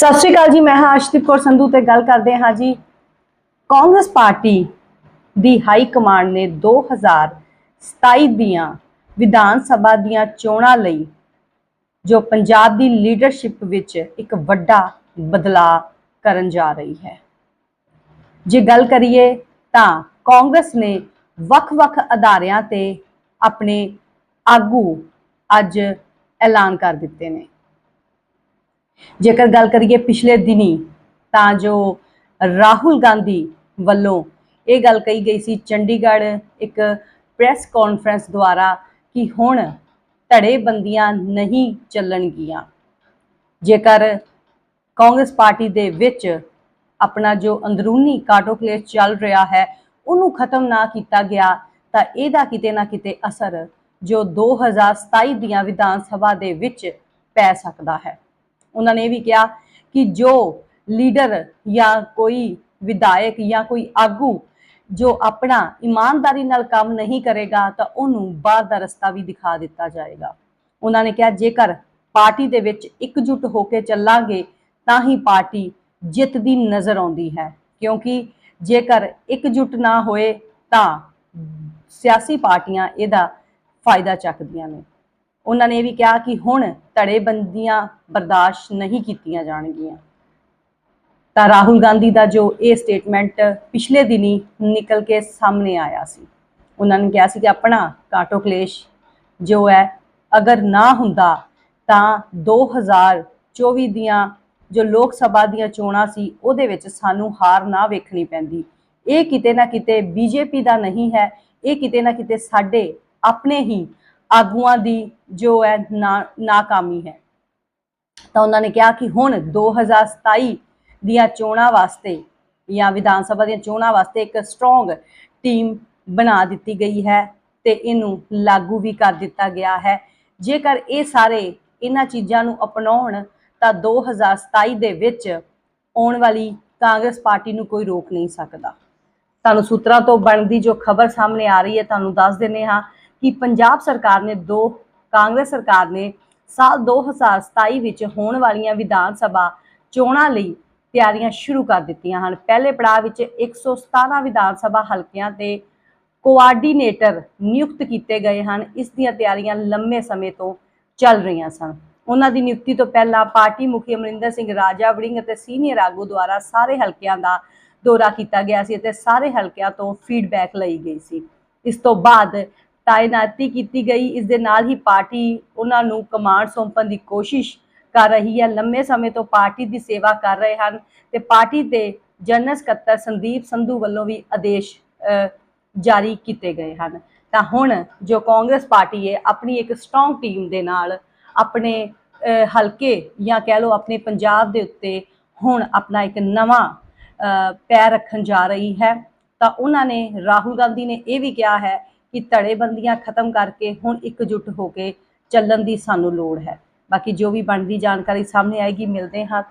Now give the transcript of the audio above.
ਸਤਿ ਸ਼੍ਰੀ ਅਕਾਲ ਜੀ, ਮੈਂ ਹਾਂ ਅਸ਼ਦੀਪ ਕੌਰ ਸੰਧੂ ਤੇ ਗੱਲ ਕਰਦੇ ਹਾਂ ਜੀ। ਕਾਂਗਰਸ ਪਾਰਟੀ ਦੀ ਹਾਈ ਕਮਾਂਡ ਨੇ 2027 ਦੀਆਂ ਵਿਧਾਨ ਸਭਾ ਦੀਆਂ ਚੋਣਾਂ ਲਈ, ਜੋ ਪੰਜਾਬ ਦੀ ਲੀਡਰਸ਼ਿਪ ਵਿੱਚ ਇੱਕ ਵੱਡਾ ਬਦਲਾਅ ਕਰਨ ਜਾ ਰਹੀ ਹੈ। ਜੇ ਗੱਲ ਕਰੀਏ ਤਾਂ ਕਾਂਗਰਸ ਨੇ ਵੱਖ-ਵੱਖ ਅਦਾਰਿਆਂ ਤੇ ਆਪਣੇ ਆਗੂ ਅੱਜ ਐਲਾਨ ਕਰ ਦਿੱਤੇ ਨੇ। ਜੇਕਰ ਗੱਲ ਕਰੀਏ ਪਿਛਲੇ ਦਿਨੀ, ਤਾਂ ਜੋ ਰਾਹੁਲ ਗਾਂਧੀ ਵੱਲੋਂ ਇਹ ਗੱਲ ਕਹੀ ਗਈ ਸੀ, ਚੰਡੀਗੜ੍ਹ ਇੱਕ ਪ੍ਰੈਸ ਕਾਨਫਰੰਸ ਦੁਆਰਾ ਕਿ ਹੁਣ ਧੜੇਬੰਦੀਆਂ ਨਹੀਂ ਚੱਲਣਗੀਆਂ। ਜੇਕਰ ਕਾਂਗਰਸ ਪਾਰਟੀ ਦੇ ਵਿੱਚ ਆਪਣਾ ਜੋ ਅੰਦਰੂਨੀ ਕਾਟੋ ਕਲੇਸ਼ ਚੱਲ ਰਿਹਾ ਹੈ, ਉਹਨੂੰ ਖਤਮ ਨਾ ਕੀਤਾ ਗਿਆ, ਤਾਂ ਇਹਦਾ ਕਿਤੇ ਨਾ ਕਿਤੇ ਅਸਰ ਜੋ 2027 ਦੀਆਂ ਵਿਧਾਨ ਸਭਾ ਦੇ ਵਿੱਚ ਪੈ ਸਕਦਾ ਹੈ। ਉਹਨਾਂ ਨੇ ਇਹ ਵੀ ਕਿਹਾ ਕਿ ਜੋ ਲੀਡਰ ਜਾਂ ਕੋਈ ਵਿਧਾਇਕ ਜਾਂ ਕੋਈ ਆਗੂ ਜੋ ਆਪਣਾ ਇਮਾਨਦਾਰੀ ਨਾਲ ਕੰਮ ਨਹੀਂ ਕਰੇਗਾ ਤਾਂ ਉਹਨੂੰ ਬਾਹਰ ਦਾ ਰਸਤਾ ਵੀ ਦਿਖਾ ਦਿੱਤਾ ਜਾਏਗਾ। ਉਹਨਾਂ ਨੇ ਕਿਹਾ, ਜੇਕਰ ਪਾਰਟੀ ਦੇ ਵਿੱਚ ਇਕਜੁੱਟ ਹੋ ਕੇ ਚੱਲਾਂਗੇ ਤਾਂ ਹੀ ਪਾਰਟੀ ਜਿੱਤਦੀ ਨਜ਼ਰ ਆਉਂਦੀ ਹੈ। ਕਿਉਂਕਿ ਜੇਕਰ ਇਕਜੁੱਟ ਨਾ ਹੋਏ ਤਾਂ ਸਿਆਸੀ ਪਾਰਟੀਆਂ ਇਹਦਾ ਫਾਇਦਾ ਚੱਕਦੀਆਂ ਨੇ। ਉਹਨਾਂ ਨੇ ਇਹ ਵੀ ਕਿਹਾ ਕਿ ਹੁਣ ਧੜੇਬੰਦੀਆਂ ਬਰਦਾਸ਼ਤ ਨਹੀਂ ਕੀਤੀਆਂ ਜਾਣਗੀਆਂ। ਤਾਂ ਰਾਹੁਲ ਗਾਂਧੀ ਦਾ ਜੋ ਇਹ ਸਟੇਟਮੈਂਟ ਪਿਛਲੇ ਦਿਨੀ ਨਿਕਲ ਕੇ ਸਾਹਮਣੇ ਆਇਆ ਸੀ, ਉਹਨਾਂ ਨੇ ਕਿਹਾ ਸੀ ਕਿ ਆਪਣਾ ਕਾਟੋ ਕਲੇਸ਼ ਜੋ ਹੈ, ਅਗਰ ਨਾ ਹੁੰਦਾ ਤਾਂ 2024 ਦੀਆਂ ਜੋ ਲੋਕ ਸਭਾ ਦੀਆਂ ਚੋਣਾਂ ਸੀ, ਉਹਦੇ ਵਿੱਚ ਸਾਨੂੰ ਹਾਰ ਨਾ ਵੇਖਣੀ ਪੈਂਦੀ। ਇਹ ਕਿਤੇ ਨਾ ਕਿਤੇ ਬੀਜੇਪੀ ਦਾ ਨਹੀਂ ਹੈ, ਇਹ ਕਿਤੇ ਨਾ ਕਿਤੇ ਸਾਡੇ ਆਪਣੇ ਹੀ ਆਗੂਆਂ ਦੀ ਜੋ ਹੈ ਨਾ- ਨਾਕਾਮੀ ਹੈ। ਤਾਂ ਉਹਨਾਂ ਨੇ ਕਿਹਾ ਕਿ ਹੁਣ 2027 ਦੀਆਂ ਚੋਣਾਂ ਵਾਸਤੇ ਜਾਂ ਵਿਧਾਨ ਸਭਾ ਦੀਆਂ ਚੋਣਾਂ ਵਾਸਤੇ ਇੱਕ ਸਟਰੋਂਗ ਟੀਮ ਬਣਾ ਦਿੱਤੀ ਗਈ ਹੈ ਤੇ ਇਹਨੂੰ ਲਾਗੂ ਵੀ ਕਰ ਦਿੱਤਾ ਗਿਆ ਹੈ। ਜੇਕਰ ਇਹ ਸਾਰੇ ਇਹਨਾਂ ਚੀਜ਼ਾਂ ਨੂੰ ਅਪਣਾਉਣ, ਤਾਂ 2027 ਦੇ ਵਿੱਚ ਆਉਣ ਵਾਲੀ ਕਾਂਗਰਸ ਪਾਰਟੀ ਨੂੰ ਕੋਈ ਰੋਕ ਨਹੀਂ ਸਕਦਾ। ਤੁਹਾਨੂੰ ਸੂਤਰਾਂ ਤੋਂ ਬਣਦੀ ਜੋ ਖਬਰ ਸਾਹਮਣੇ ਆ ਰਹੀ ਹੈ, ਤੁਹਾਨੂੰ ਦੱਸ ਦਿੰਨੇ ਹਾਂ ਕਿ ਪੰਜਾਬ ਸਰਕਾਰ ਨੇ ਦੋ, ਕਾਂਗਰਸ ਸਰਕਾਰ ਨੇ ਸਾਲ 2027 ਵਿੱਚ ਹੋਣ ਵਾਲੀਆਂ ਵਿਧਾਨ ਸਭਾ ਚੋਣਾਂ ਲਈ ਤਿਆਰੀਆਂ ਸ਼ੁਰੂ ਕਰ ਦਿੱਤੀਆਂ ਹਨ। ਪਹਿਲੇ ਪੜਾਅ ਵਿੱਚ 117 ਵਿਧਾਨ ਸਭਾ ਹਲਕਿਆਂ ਤੇ ਕੋਆਰਡੀਨੇਟਰ ਨਿਯੁਕਤ ਕੀਤੇ ਗਏ ਹਨ। ਇਸ ਦੀਆਂ ਤਿਆਰੀਆਂ ਲੰਮੇ ਸਮੇਂ ਤੋਂ ਚੱਲ ਰਹੀਆਂ ਸਨ। ਉਹਨਾਂ ਦੀ ਨਿਯੁਕਤੀ ਤੋਂ ਪਹਿਲਾਂ ਪਾਰਟੀ ਮੁਖੀ ਅਮਰਿੰਦਰ ਸਿੰਘ ਰਾਜਾ ਵੜਿੰਗ ਅਤੇ ਸੀਨੀਅਰ ਆਗੂ ਦੁਆਰਾ ਸਾਰੇ ਹਲਕਿਆਂ ਦਾ ਦੌਰਾ ਕੀਤਾ ਗਿਆ ਸੀ ਅਤੇ ਸਾਰੇ ਹਲਕਿਆਂ ਤੋਂ ਫੀਡਬੈਕ ਲਈ ਗਈ ਸੀ। ਇਸ ਤੋਂ ਬਾਅਦ ਤਾਇਨਾਤੀ ਕੀਤੀ ਗਈ, ਇਸ ਦੇ ਨਾਲ ਹੀ ਪਾਰਟੀ ਉਹਨਾਂ ਨੂੰ ਕਮਾਂਡ ਸੌਂਪਣ ਦੀ ਕੋਸ਼ਿਸ਼ ਕਰ ਰਹੀ ਹੈ। ਲੰਮੇ ਸਮੇਂ ਤੋਂ ਪਾਰਟੀ ਦੀ ਸੇਵਾ ਕਰ ਰਹੇ ਹਨ ਤੇ ਪਾਰਟੀ ਦੇ ਜਨਰਲ ਸਕੱਤਰ ਸੰਦੀਪ ਸੰਧੂ ਵੱਲੋਂ ਵੀ ਆਦੇਸ਼ ਜਾਰੀ ਕੀਤੇ ਗਏ ਹਨ। ਤਾਂ ਹੁਣ ਜੋ ਕਾਂਗਰਸ ਪਾਰਟੀ ਹੈ, ਆਪਣੀ ਇੱਕ ਸਟਰੋਂਗ ਟੀਮ ਦੇ ਨਾਲ ਆਪਣੇ ਹਲਕੇ ਜਾਂ ਕਹਿ ਲਓ ਆਪਣੇ ਪੰਜਾਬ ਦੇ ਉੱਤੇ ਹੁਣ ਆਪਣਾ ਇੱਕ ਨਵਾਂ ਪੈਰ ਰੱਖਣ ਜਾ ਰਹੀ ਹੈ। ਤਾਂ ਉਹਨਾਂ ਨੇ ਰਾਹੁਲ ਗਾਂਧੀ ਨੇ ਇਹ ਵੀ ਕਿਹਾ ਹੈ ਕਿ ਧੜੇਬੰਦੀਆਂ ਖਤਮ ਕਰਕੇ ਹੁਣ ਇਕਜੁੱਟ ਹੋ ਕੇ ਚੱਲਣ ਦੀ ਸਾਨੂੰ ਲੋੜ ਹੈ। ਬਾਕੀ ਜੋ ਵੀ ਬਣਦੀ ਜਾਣਕਾਰੀ ਸਾਹਮਣੇ ਆਏਗੀ, ਮਿਲਦੇ ਹਾਂ ਤਾਂ